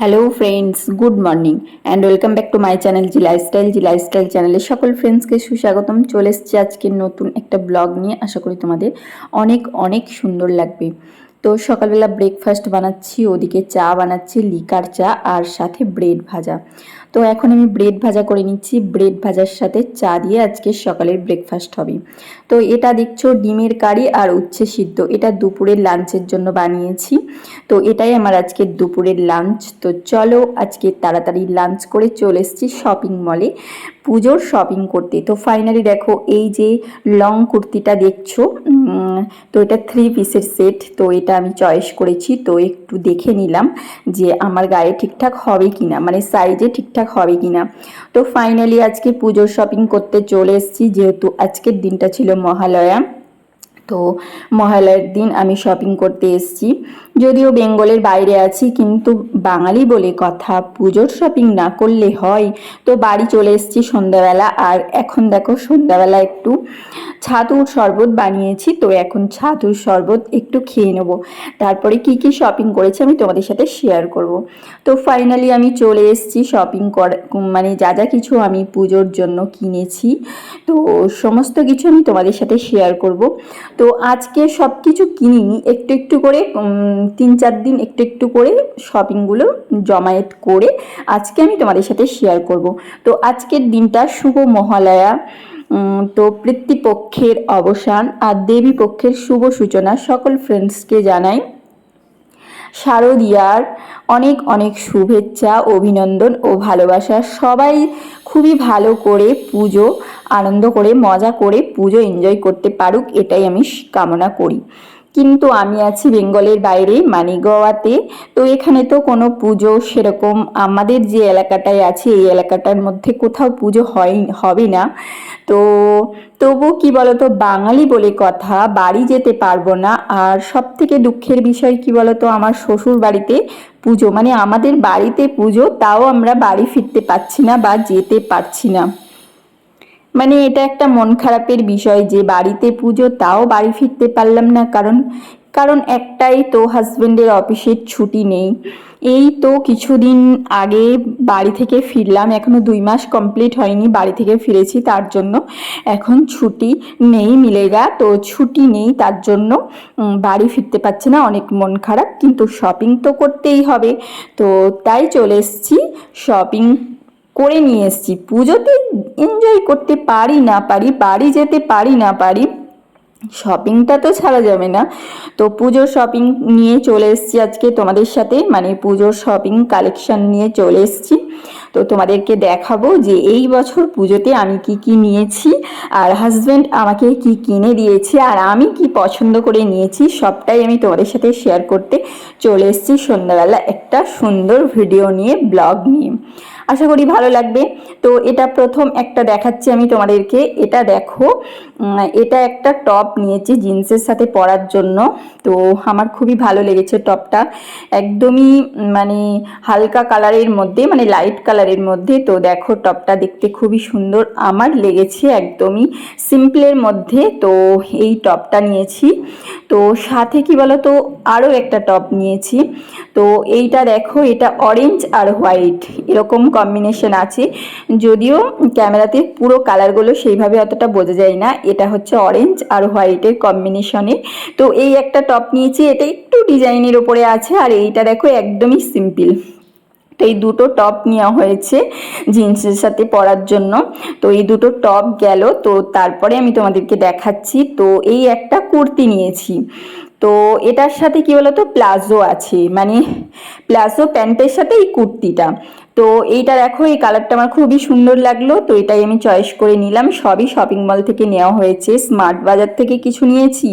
Hello friends good morning and welcome back to my channel G lifestyle G lifestyle চ্যানেলে সকল ফ্রেন্ডসকে সুস্বাগতম। চলে এসেছি আজকে নতুন একটা ব্লগ নিয়ে। আশা করি তোমাদের অনেক অনেক সুন্দর লাগবে। তো সকালবেলা ব্রেকফাস্ট বানাচ্ছি, ওদিকে চা বানাচ্ছি, লিকার চা আর সাথে ব্রেড ভাজা। তো এখন আমি ব্রেড ভাজা করে নিচ্ছি। ব্রেড ভাজার সাথে চা দিয়ে আজকে সকালের ব্রেকফাস্ট হবে। তো এটা দেখছ ডিমের কারি আর উচ্ছে সিদ্ধ। এটা দুপুরের লাঞ্চের জন্য বানিয়েছি। তো এটাই আমার আজকে দুপুরের লাঞ্চ তো চলো আজকে তাড়াতাড়ি লাঞ্চ করে চলে এসেছি শপিং মলে পুজোর শপিং করতে। তো ফাইনালি দেখো এই যে লং কুর্তিটা দেখছ তো এটা থ্রি পিসের সেট তো এটা আমি চয়েস করেছি। তো একটু দেখে নিলাম যে আমার গায়ে ঠিকঠাক হবে কিনা। মানে সাইজে ঠিকঠাক হবে কিনা। তো ফাইনালি আজকে পুজোর শপিং করতে চলে এসেছি, যেহেতু আজকের দিনটা ছিল মহালয়া। তো মহালয়ার দিন আমি শপিং করতে এসেছি। যদিও বেঙ্গলের বাইরে আছি, কিন্তু বাঙালি বলে কথা, পুজোর শপিং না করলে হয়। তো বাড়ি চলে এসেছি সন্ধ্যাবেলা, আর এখন দেখো সন্ধ্যাবেলা একটু ছাতুর শরবত বানিয়েছি, তো এখন ছাতুর শরবত একটু খেয়ে নেব। তারপরে কি কি শপিং করেছি আমি তোমাদের সাথে শেয়ার করব। তো ফাইনালি আমি চলে এসেছি শপিং কর মানে যা যা কিছু আমি পুজোর জন্য কিনেছি, তো সমস্ত কিছু আমি তোমাদের সাথে শেয়ার করব। তো আজকে সব কিছু কিনিনি, একটু একটু করে তিন চার দিন একটু একটু করে শপিংগুলো জমায়েত করে আজকে আমি তোমাদের সাথে শেয়ার করব। তো আজকের দিনটা শুভ মহালয়া তো পৃথিপক্ষের অবসান আর দেবী পক্ষের শুভ সূচনা সকল ফ্রেন্ডসকে জানাই। শারদিয়ার অনেক অনেক শুভেচ্ছা, অভিনন্দন ও ভালোবাসা। সবাই খুবই ভালো করে পুজো, আনন্দ করে, মজা করে পুজো, এনজয় করতে পারুক, এটাই আমি কামনা করি। কিন্তু আমি আছি বেঙ্গলের বাইরে মানে গোয়াতে তো এখানে তো কোনো পুজো সেরকম আমাদের যে এলাকাটায় আছে, এই এলাকাটার মধ্যে কোথাও পুজো হয়, হবে না। তো তবু কি বলতো, বাঙালি বলে কথা, বাড়ি যেতে পারব না। আর সব থেকে দুঃখের বিষয় কি বলতো, আমার শ্বশুর বাড়িতে পুজো মানে আমাদের বাড়িতে পুজো, তাও আমরা বাড়ি ফিরতে পারছি না বা যেতে পারছি না। মানে এটা একটা মন খারাপের বিষয় যে বাড়িতে পুজো, তাও বাড়ি ফিরতে পারলাম না কারণ কারণ একটাই তো হাজবেন্ডের অফিসের ছুটি নেই। এই তো কিছুদিন আগে বাড়ি থেকে ফিরলাম, এখনও দুই মাস কমপ্লিট হয়নি বাড়ি থেকে ফিরেছি তার জন্য। এখন ছুটি নেই মিলেগা, তো ছুটি নেই তার জন্য বাড়ি ফিরতে পারছে না, অনেক মন খারাপ, কিন্তু শপিং তো করতেই হবে। তো তাই চলে এসেছি শপিং করে নিয়ে এসেছি। পুজোতে এনজয় করতে পারি না পারি, বাড়ি যেতে পারি না পারি শপিংটা তো ছাড়া যাবে না। তো পুজোর শপিং নিয়ে চলে এসেছি আজকে তোমাদের সাথে মানে পুজোর শপিং কালেকশন নিয়ে চলে এসেছি। তো তোমাদেরকে দেখাবো যে এই বছর পুজোতে আমি কি কি নিয়েছি, আর হাজব্যান্ড আমাকে কি কিনে দিয়েছে, আর আমি কি পছন্দ করে নিয়েছি, সবটাই আমি তোমাদের সাথে শেয়ার করতে চলে এসেছি সন্ধ্যাবেলা একটা সুন্দর ভিডিও নিয়ে ব্লগ নিয়ে। আশা করি ভালো লাগবে। তো এটা প্রথম একটা দেখাচ্ছি আমি তোমাদেরকে। এটা দেখো এটা একটা টপ নিয়েছি জিন্সের সাথে পরার জন্য। তো আমার খুবই ভালো লেগেছে টপটা। একদমই মানে হালকা কালারের মধ্যে মানে লাইট কালারের মধ্যে। তো দেখো, টপটা দেখতে খুবই সুন্দর। আমার লেগেছে একদমই সিম্পলের মধ্যে। তো এই টপটা নিয়েছি। তো সাথে কি বলো তো আরও একটা টপ নিয়েছি। তো এইটা দেখো, এটা অরেঞ্জ আর হোয়াইট। এরকম কম্বিনেশন আছে। যদিও ক্যামেরাতে পুরো কালারগুলো সেইভাবে অতটা বোঝা যায় না। এটা হচ্ছে অরেঞ্জ আর হোয়াইটের কম্বিনেশনে তো এই একটা টপ নিয়েছি, এটা একটু ডিজাইনের ওপরে আছে আর এইটা দেখো একদমই সিম্পল তো এই দুটো টপ নেওয়া হয়েছে জিন্সের সাথে পরার জন্য। তো এই দুটো টপ গেল, তো তারপরে আমি তোমাদেরকে দেখাচ্ছি। তো এই একটা কুর্তি নিয়েছি। তো এটার সাথে কি বলতো? প্লাজো আছে। মানে প্লাজো প্যান্টের সাথে এই কুর্তিটা। তো এইটা দেখো, এই কালারটা আমার খুবই সুন্দর লাগল। তো এটাই আমি চয়েস করে নিলাম। সবই শপিং মল থেকে নেওয়া হয়েছে। স্মার্ট বাজার থেকে কিছু নিয়েছি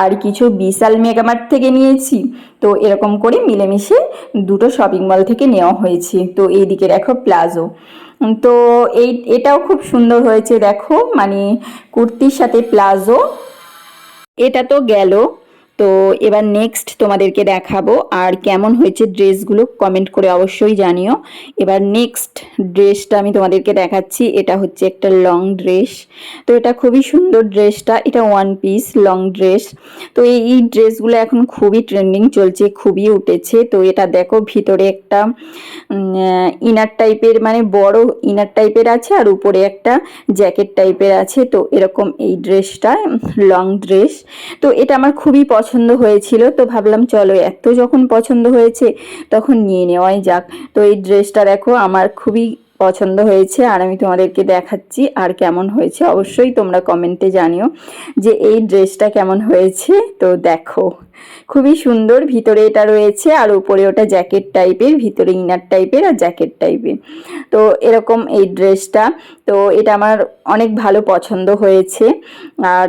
আর কিছু বিশাল মেগামার্ট থেকে নিয়েছি। তো এরকম করে মিলেমিশে দুটো শপিং মল থেকে নেওয়া হয়েছে। তো এইদিকে দেখো প্লাজো তো এই, এটাও খুব সুন্দর হয়েছে দেখো। মানে কুর্তির সাথে প্লাজো এটা তো গেল। তো এবার নেক্সট তোমাদেরকে দেখাবো আর কেমন হয়েছে ড্রেসগুলো কমেন্ট করে অবশ্যই জানিও। এবার নেক্সট ড্রেসটা আমি তোমাদেরকে দেখাচ্ছি, এটা হচ্ছে একটা লং ড্রেস তো এটা খুবই সুন্দর ড্রেসটা, এটা ওয়ান পিস লং ড্রেস তো এই ড্রেসগুলো এখন খুবই ট্রেন্ডিং চলছে, খুবই উঠেছে। তো এটা দেখো ভিতরে একটা ইনার টাইপের মানে বড় ইনার টাইপের আছে আর উপরে একটা জ্যাকেট টাইপের আছে। তো এরকম এই ড্রেসটা লং ড্রেস তো এটা আমার খুবই পছন্দ হয়েছিল, তো ভাবলাম চলো এত যখন পছন্দ হয়েছে তখন নিয়ে নেওয়াই যাক। তো এই ড্রেসটা দেখো, আমার খুবই পছন্দ হয়েছে আর আমি তোমাদেরকে দেখাচ্ছি আর কেমন হয়েছে। অবশ্যই তোমরা কমেন্টে জানিও যে এই ড্রেসটা কেমন হয়েছে, তো দেখো। খুবই সুন্দর, ভিতরে এটা রয়েছে আর উপরে ওটা জ্যাকেট টাইপের, ভিতরে ইনার টাইপের আর জ্যাকেট টাইপের। তো এরকম এই ড্রেসটা, তো এটা আমার অনেক ভালো পছন্দ হয়েছে। আর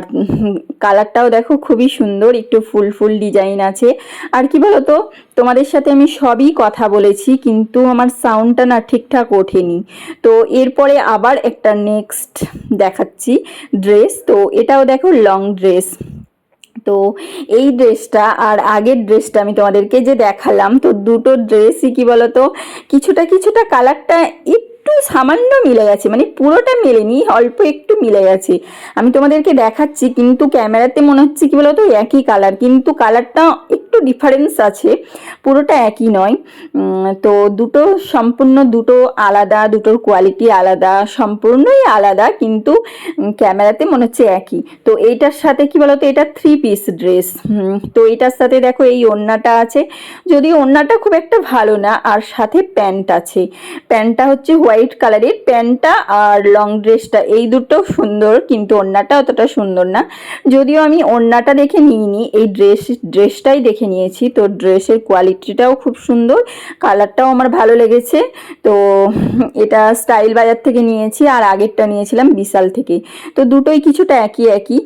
কালারটাও দেখো খুবই সুন্দর, একটু ফুল ফুল ডিজাইন আছে। আর কি বলতো, তোমাদের সাথে আমি সবই কথা বলেছি, কিন্তু আমার সাউন্ডটা না ঠিকঠাক ওঠেনি। তো এরপরে আবার একটা নেক্সট দেখাচ্ছি ড্রেস তো এটাও দেখো লং ড্রেস তো এই ড্রেসটা আর আগের ড্রেসটা আমি তোমাদেরকে যে দেখালাম, তো দুটো ড্রেসই কি বলতো, কিছুটা কিছুটা কালারটা একটু সামান্য মিলে গেছে মানে পুরোটা মেলেনি, অল্প একটু মিলে গেছে। আমি তোমাদেরকে দেখাচ্ছি, কিন্তু ক্যামেরাতে মনে হচ্ছে কি বলতো, একই কালার, কিন্তু কালারটা একটু ডিফারেন্স আছে, পুরোটা একই নয়। তো দুটো সম্পূর্ণ দুটো আলাদা, দুটোর কোয়ালিটি আলাদা, সম্পূর্ণই আলাদা, কিন্তু ক্যামেরাতে মনে হচ্ছে একই। তো এইটার সাথে কি বলতো? এটা থ্রি পিস ড্রেস তো এইটার সাথে দেখো এই ওড়নাটা আছে। যদি ওড়নাটা খুব একটা ভালো না, আর সাথে প্যান্ট আছে। প্যান্টটা হচ্ছে হোয়াইট কালারের প্যান্টটা আর লং ড্রেসটা এই দুটো সুন্দর, কিন্তু ওড়নাটা অতটা সুন্দর না। যদিও আমি ওড়নাটা দেখে নিইনি, এই ড্রেস ড্রেসটাই দেখে নিয়েছি। তো ড্রেসের কোয়ালিটিটাও খুব সুন্দর কালারটাও আমার ভালো লেগেছে। তো এটা স্টাইল বাজার থেকে নিয়েছি আর আগেরটা নিয়েছিলাম বিশাল থেকে। তো দুটোই কিছুটা একই একই।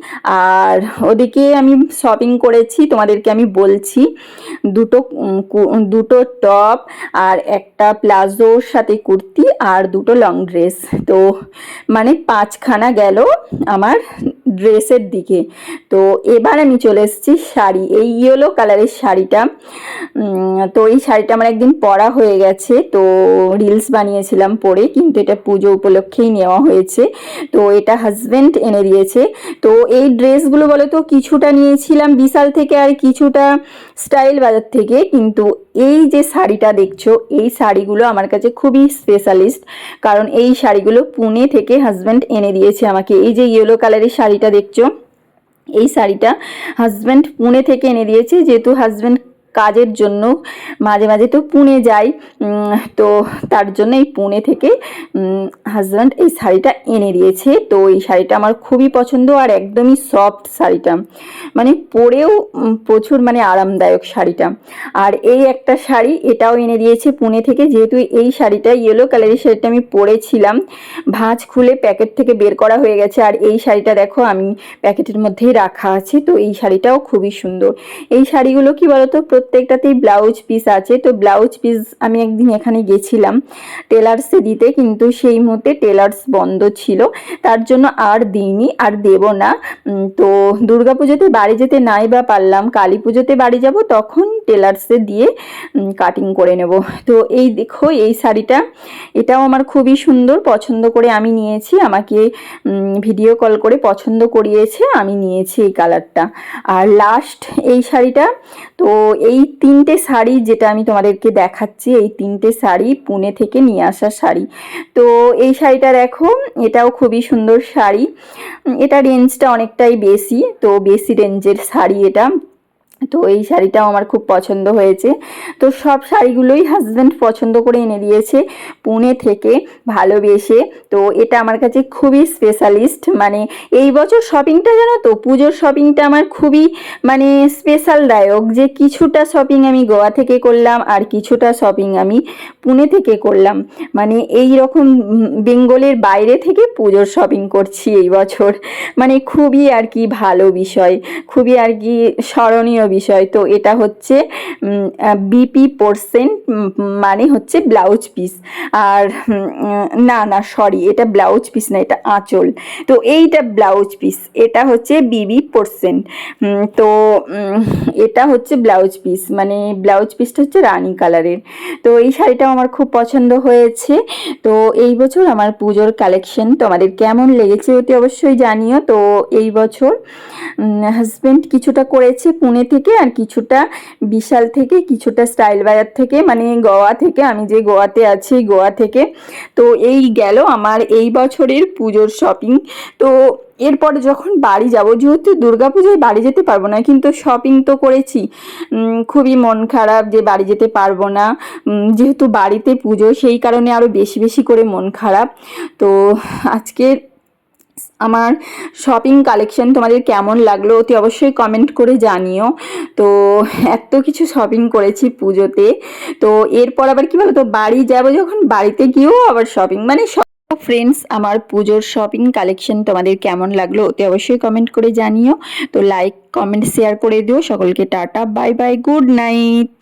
আর ওদিকে আমি শপিং করেছি, তোমাদেরকে আমি বলছি, দুটো দুটো টপ আর একটা প্লাজোর সাথে কুর্তি আর দুটো লং ড্রেস তো মানে পাঁচখানা গেল আমার ড্রেসের দিকে। তো এবার আমি চলে এসেছি শাড়ি। এই ইয়েলো কালারের শাড়িটা। তো এই শাড়িটা আমার একদিন পরা হয়ে গেছে। তো রিলস বানিয়েছিলাম পরে, কিন্তু এটা পুজো উপলক্ষেই নেওয়া হয়েছে। তো এটা হাজব্যান্ড এনে দিয়েছে। তো এই ড্রেসগুলো বলে তো কিছুটা নিয়েছিলাম বিশাল থেকে আর কিছুটা স্টাইল বাজার থেকে। কিন্তু এই যে শাড়িটা দেখছ, এই শাড়িগুলো আমার কাছে খুবই স্পেশালিস্ট কারণ এই শাড়িগুলো পুনে থেকে হাজব্যান্ড এনে দিয়েছে আমাকে। এই যে ইয়েলো কালারের শাড়িটা দেখছ, এই শাড়িটা হাজব্যান্ড পুনে থেকে এনে দিয়েছে, যেহেতু হাজব্যান্ড কাজের জন্য মাঝে মাঝে তো পুনে যাই তো তার জন্য এই পুনে থেকে হাজব্যান্ড এই শাড়িটা এনে দিয়েছে। তো এই শাড়িটা আমার খুবই পছন্দ আর একদমই সফট শাড়িটা। মানে পরেও প্রচুর মানে আরামদায়ক শাড়িটা। আর এই একটা শাড়ি এটাও এনে দিয়েছে পুনে থেকে, যেহেতু এই শাড়িটা ইয়েলো কালারের শাড়িটা আমি পরেছিলাম, ভাঁজ খুলে প্যাকেট থেকে বের করা হয়ে গেছে। আর এই শাড়িটা দেখো, আমি প্যাকেটের মধ্যেই রাখা আছে, তো এই শাড়িটাও খুবই সুন্দর। এই শাড়িগুলো কি বলতো? প্রত্যেকটাতেই ব্লাউজ পিস আছে। তো ব্লাউজ পিস আমি একদিন এখানে গেছিলাম টেলার্সে দিতে, কিন্তু সেই মুহূর্তে টেলার্স বন্ধ ছিল। তার জন্য আর দিইনি, আর দেব না। তো দুর্গাপুজোতে বাড়ি যেতে নাই বা পারলাম কালী পুজোতে বাড়ি যাব, তখন টেলার্সে দিয়ে কাটিং করে নেব। তো এই দেখো, এই শাড়িটা, এটাও আমার খুবই সুন্দর, পছন্দ করে আমি নিয়েছি। আমাকে ভিডিও কল করে পছন্দ করিয়েছে, আমি নিয়েছি এই কালারটা আর লাস্ট এই শাড়িটা, তো এই তিনটে শাড়ি যেটা আমি তোমাদেরকে দেখাচ্ছি, এই তিনটে শাড়ি পুনে থেকে নিয়ে আসা শাড়ি। তো এই শাড়িটা দেখো, এটাও খুবই সুন্দর শাড়ি। এটা রেঞ্জটা অনেকটাই বেশি, তো বেশি রেঞ্জের শাড়ি এটা। তো এই শাড়িটাও আমার খুব পছন্দ হয়েছে। তো সব শাড়িগুলোই হাজব্যান্ড পছন্দ করে এনে দিয়েছে পুনে থেকে ভালোবেসে। তো এটা আমার কাছে খুবই স্পেশালিস্ট মানে এই বছর শপিংটা জানো তো, পুজোর শপিংটা আমার খুবই মানে স্পেশালদায়ক যে কিছুটা শপিং আমি গোয়া থেকে করলাম আর কিছুটা শপিং আমি পুনে থেকে করলাম। মানে এই রকম বেঙ্গলের বাইরে থেকে পুজোর শপিং করছি এই বছর। মানে খুবই আর কি ভালো বিষয়। খুবই আর কি স্মরণীয় বিষয়। তো এটা হচ্ছে বিপি পার্সেন্ট মানে হচ্ছে ব্লাউজ পিস। আর না না, সরি, এটা ব্লাউজ পিস না, এটা আঁচল। তো এইটা ব্লাউজ পিস, এটা হচ্ছে বিবি পার্সেন্ট। তো এটা হচ্ছে ব্লাউজ পিস মানে ব্লাউজ পিসটা হচ্ছে রানি কালারের। তো এই শাড়িটাও আমার খুব পছন্দ হয়েছে। তো এই বছর আমার পুজোর কালেকশন তোমাদের কেমন লেগেছে অতি অবশ্যই জানিও। তো এই বছর হাজব্যান্ড কিছুটা করেছে পুনে থেকে আর কিছুটা বিশাল থেকে, কিছুটা স্টাইল বাজার থেকে মানে গোয়া থেকে, আমি যে গোয়াতে আছি, গোয়া থেকে। তো এই গেল আমার এই বছরের পুজোর শপিং তো এরপরে যখন বাড়ি যাব, যেহেতু দুর্গাপুজোয় বাড়ি যেতে পারব না, কিন্তু শপিং তো করেছি। খুবই মন খারাপ যে বাড়ি যেতে পারব না। যেহেতু বাড়িতে পুজো, সেই কারণে আরও বেশি বেশি করে মন খারাপ। তো আজকে আমার শপিং কালেকশন তোমাদের কেমন লাগল অতি অবশ্যই কমেন্ট করে জানিও। তো এত কিছু শপিং করেছি পুজোতে। তো এরপর আবার কি বলো তো বাড়ি যাব যখন, বাড়িতে গিয়েও আবার শপিং মানে ফ্রেন্ডস আমার পুজোর শপিং কালেকশন তোমাদের কেমন লাগল অতি অবশ্যই কমেন্ট করে জানিও। তো লাইক কমেন্ট শেয়ার করে দিও। সকলকে tata bye bye good night